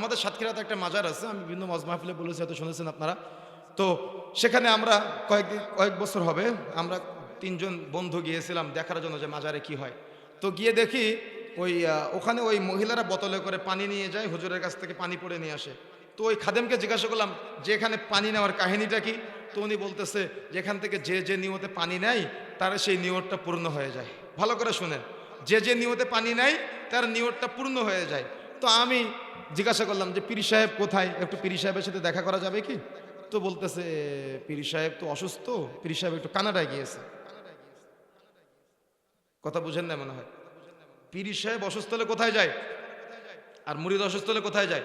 আমাদের সাতক্ষীরাতে একটা মাজার আছে, আমি বিভিন্ন মজ মাহফিলে বলেছি, হয়তো শুনেছেন আপনারা। তো সেখানে আমরা কয়েকদিন, কয়েক বছর হবে, আমরা তিনজন বন্ধু গিয়েছিলাম দেখার জন্য যে মাজারে কি হয়। তো গিয়ে দেখি ওই ওখানে ওই মহিলারা বোতলে করে পানি নিয়ে যায়, হুজুরের কাছ থেকে পানি পড়ে নিয়ে আসে। তো ওই খাদেমকে জিজ্ঞাসা করলাম, যে এখানে পানি নেওয়ার কাহিনীটা কি? তো উনি বলতেছে, যেখান থেকে যে যে নিয়তে পানি নেয়, তার সেই নিয়তটা পূর্ণ হয়ে যায়। ভালো করে শুনেন। যে যে নিয়তে পানি নেয়, তার নিয়তটা পূর্ণ হয়ে যায়। তো আমি জিজ্ঞাসা করলাম যে, পীর সাহেব কোথায়? একটু পীর সাহেবের সাথে দেখা করা যাবে কি? তো বলতেছে, পীর সাহেব তো অসুস্থ। পীর সাহেব একটু কানাডায় গিয়েছে। কথা বুঝেন না মনে হয়। পীর সাহেব অসুস্থ হলে কোথায় যায়? আর মুরিদ অসুস্থ হলে কোথায় যায়?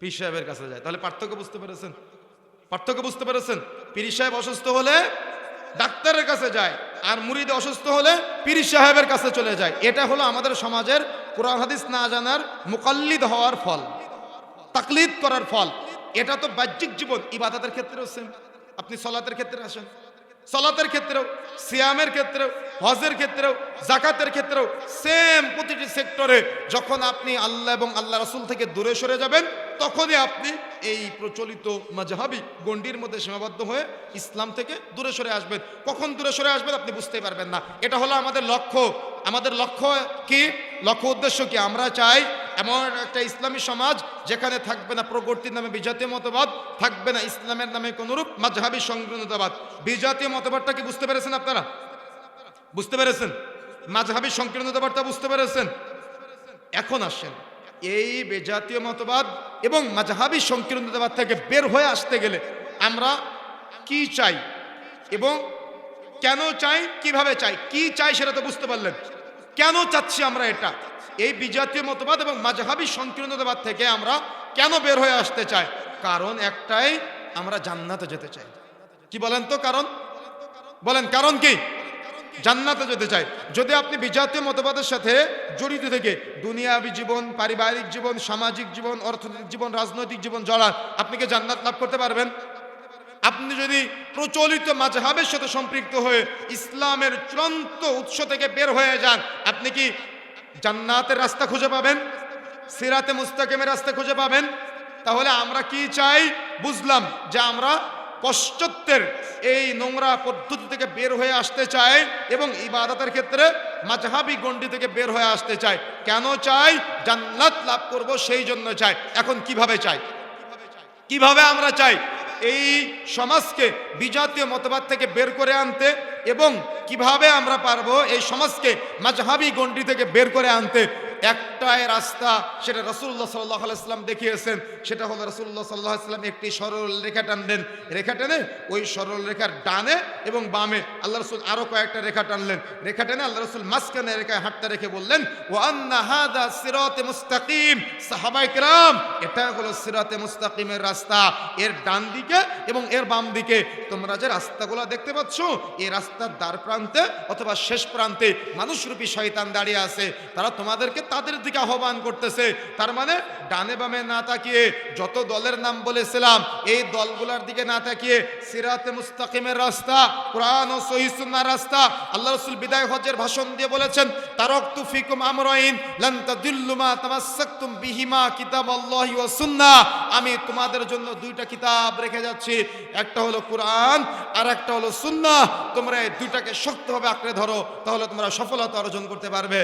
পীর সাহেবের কাছে যায়। তাহলে পার্থক্য বুঝতে পেরেছেন? পার্থক্য বুঝতে পেরেছেন? পীর সাহেব অসুস্থ হলে ডাক্তারের কাছে যায়, আর মুরিদ অসুস্থ হলে পীর সাহেবের কাছে চলে যায়। এটা হলো আমাদের সমাজের কোরআন হাদিস না জানার মুকাল্লিদ হওয়ার ফল, তাকলিদ করার ফল, এটা তো বাহ্যিক জীবন, ইবাদতের ক্ষেত্রেও সেম আপনি সলাতের ক্ষেত্রে আসেন। সলাতের ক্ষেত্রেও, সিয়ামের ক্ষেত্রেও, হজের ক্ষেত্রেও জাকাতের ক্ষেত্রেও সেম প্রতিটি সেক্টরে যখন আপনি আল্লাহ এবং আল্লাহ রসুল থেকে দূরে সরে যাবেন, তখনই আপনি এই প্রচলিত মাজহাবি গণ্ডির মধ্যে সীমাবদ্ধ হয়ে ইসলাম থেকে দূরে সরে আসবেন। কখন দূরে সরে আসবেন আপনি বুঝতেই পারবেন না। এটা হলো আমাদের লক্ষ্য। আমাদের লক্ষ্য কি? লক্ষ্য উদ্দেশ্য কি? আমরা চাই এমন একটা ইসলামী সমাজ যেখানে থাকবে না প্রগতির নামে বিজাতীয় মতবাদ, থাকবে না ইসলামের নামে কোনরূপ মাজহাবি সংকীর্ণতাবাদ বিজাতীয় মতবাদটা কি বুঝতে পেরেছেন আপনারা? বুঝতে পেরেছেন? মাজহাবি সংকীর্ণতাবাদটা বুঝতে পেরেছেন? এখন আসেন। এই বেজাতীয় মতবাদ এবং মাজহাবি সংকীর্ণতাবাদ থেকে বের হয়ে আসতে গেলে আমরা কি চাই এবং কেন চাই? কীভাবে চাই? কি চাই সেটা তো বুঝতে পারলেন। কেন চাচ্ছি আমরা এটা? এই বিজাতীয় মতবাদ এবং মাঝহাবি সংকীর্ণতাবাদ থেকে আমরা কেন বের হয়ে আসতে চাই? কারণ একটাই, আমরা জান্নাতে যেতে চাই। কি বলেন তো কারণ? বলেন কারণ কি? জান্নাতে যেতে চাই। যদি আপনি বিজাতীয় মতবাদের সাথে জড়িত থেকে দুনিয়াবি জীবন, পারিবারিক জীবন, সামাজিক জীবন, অর্থনৈতিক জীবন, রাজনৈতিক জীবন জড়ান আপনি কি জান্নাত লাভ করতে পারবেন? আপনি যদি প্রচলিত মাঝহাবের সাথে সম্পৃক্ত হয়ে ইসলামের চূড়ান্ত উৎস থেকে বের হয়ে যান, আপনি কি জান্নাতের রাস্তা খুঁজে পাবেন? সিরাতে মুস্তাকিমের রাস্তা খুঁজে পাবেন? তাহলে আমরা কি চাই? বুঝলাম যে আমরা পশ্চাত্যের এই নোংরা পদ্ধতি থেকে বের হয়ে আসতে চাই এবং ইবাদতের ক্ষেত্রে মাঝহাবি গণ্ডি থেকে বের হয়ে আসতে চাই। কেন চাই? জান্নাত লাভ করব সেই জন্য চাই। এখন কীভাবে চাই? কীভাবে আমরা চাই? এই সমাজকে, বিজাতীয় মতবাদ থেকে বের করে আনতে এবং কীভাবে আমরা পারব এই সমাজকে, মাঝহাবি গণ্ডি থেকে বের করে আনতে একটাই রাস্তা সেটা রসুল্লাহ সাল্লাহ আলাইসলাম দেখিয়েছেন, সেটা হলো রসুল্লাহ সাল্লাহ সাল্লাম একটি সরল রেখা টানলেন রেখা টেনে ওই সরল রেখার ডানে এবং বামে আল্লাহ রসুল আরও কয়েকটা রেখা টানলেন। রেখা টেনে আল্লাহ রসুল মাঝখানে রেখায় হাঁটতে রেখে বললেন ও আন্না হাদা সিরাতে মুস্তাকিম। সাহাবাই কেরাম, এটা হলো সিরাতে মুস্তাকিমের রাস্তা। এর ডান দিকে এবং এর বাম দিকে তোমরা যে রাস্তাগুলো দেখতে পাচ্ছ, এই রাস্তার দ্বার প্রান্তে অথবা শেষ প্রান্তে মানুষরূপী শয়তান দাঁড়িয়ে আছে। তারা তোমাদেরকে তাদের দিকে আহ্বান করতেছে। তার মানে ডানে বামে না তাকিয়ে যত দলের নাম বলেছিলাম, এই দলগুলোর দিকে না তাকিয়ে সিরাতে মুস্তাকিমের রাস্তা, কোরআন ও সহিসুন্নার রাস্তা, আল্লাহ রসুল বিদায় হজের ভাষণ দিয়ে বলেছেন তারক ফিকুম আমরাইন লান তাদিল্লু মা তামাসসাকতুম বিহিমা কিতাবাল্লাহি ওয়া সুন্নাহ। আমি তোমাদের জন্য দুইটা কিতাব রেখে যাচ্ছি। একটা হলো কোরআন আর একটা হলো সুন্নাহ। তোমরা এই দুইটাকে শক্তভাবে আঁকড়ে ধরো, তাহলে তোমরা সফলতা অর্জন করতে পারবে।